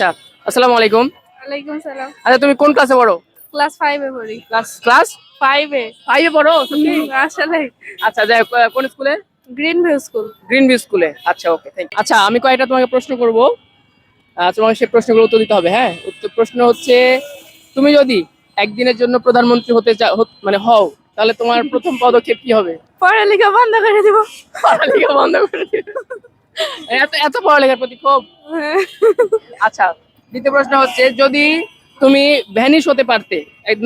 আচ্ছা আসসালামু আলাইকুম। ওয়ালাইকুম সালাম। আচ্ছা তুমি কোন ক্লাসে পড়ো? ক্লাস ফাইভে পড়ি। ক্লাস ক্লাস ফাইভে ফাইভে পড়ো? সত্যি আসলে আচ্ছা যাই কোন স্কুলে green view school green view স্কুলে আচ্ছা ওকে থ্যাংক আচ্ছা আমি কয়েকটা তোমাকে প্রশ্ন করব। তোমাকে সেই প্রশ্নগুলো উত্তর দিতে হবে হ্যাঁ? উত্তর প্রশ্ন হচ্ছে তুমি যদি একদিনের জন্য প্রধানমন্ত্রী হতে চা মানে হও তাহলে তোমার প্রথম পদক্ষেপ কি হবে? পড়ালেখা বন্ধ করে দিব। পড়ালেখা বন্ধ করে দিবে। এত এত পড়ালেখার প্রতি খুব। আচ্ছা দ্বিতীয় প্রশ্ন হচ্ছে যদি তুমি ভ্যানিশ হতে পারতে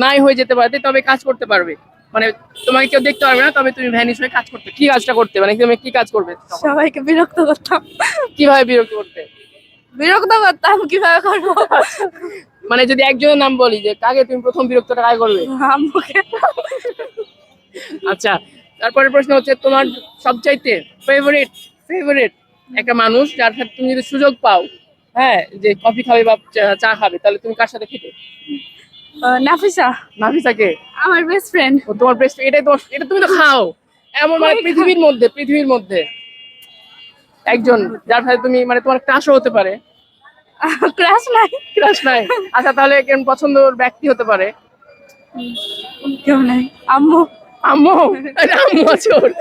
নাই হয়ে যেতে পারতে তবে কাজ করতে পারবে। মানে তোমাকে কেউ দেখতে পারবে না তবে তুমি ভ্যানিশ হয়ে কাজ করতে কি কাজটা করতে? মানে তুমি কি কাজ করবে? সবাইকে বিরক্ত করতাম। কীভাবে বিরক্ত করতে? বিরক্ত করতাম কীভাবে করব? মানে যদি একজনের নাম বলি যে কাকে তুমি প্রথম বিরক্তটা কাকে করবে? আম্মুকে। আচ্ছা তারপরে প্রশ্ন হচ্ছে তোমার সবচাইতে ফেভারিট ফেভারিট একটা মানুষ যার সাথে তুমি যদি সুযোগ পাও হ্যাঁ যে কফি খাবে বা চা- খাবে তাহলে তুমি কার সাথে খেতে? আহ, নাফিসা। নাফিসাকে আমার বেস্ট ফ্রেন্ড ও তোমার বেস্ট এটাই তোমার এটা তুমি তো খাও। এমন মানে পৃথিবীর মধ্যে পৃথিবীর মধ্যে। একজন যার সাথে তুমি মানে তোমার ক্রাশও হতে পারে। ক্লাস নাই। ক্রাশ নাই। আচ্ছা তাহলে কেমন পছন্দর ব্যক্তি হতে পারে? কেউ নাই। আম্মু। আম্মু? আম্মু আছে ওর।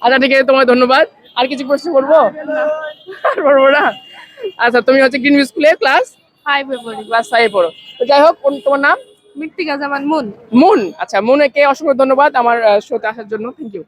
আচ্ছা ঠিক আছে তোমায় ধন্যবাদ। আর কিছু প্রশ্ন করব? আর করব না? আচ্ছা তুমি হচ্ছে গ্রিন স্কুলে ক্লাস ফাইভে পড়ি ক্লাস ফাইভে পড়ো। তো যাই হোক তোমার নাম? মৃত্তিকা জামান মুন। মুন। আচ্ছা মুনকে অসংখ্য ধন্যবাদ আমার শোতে আসার জন্য। Thank you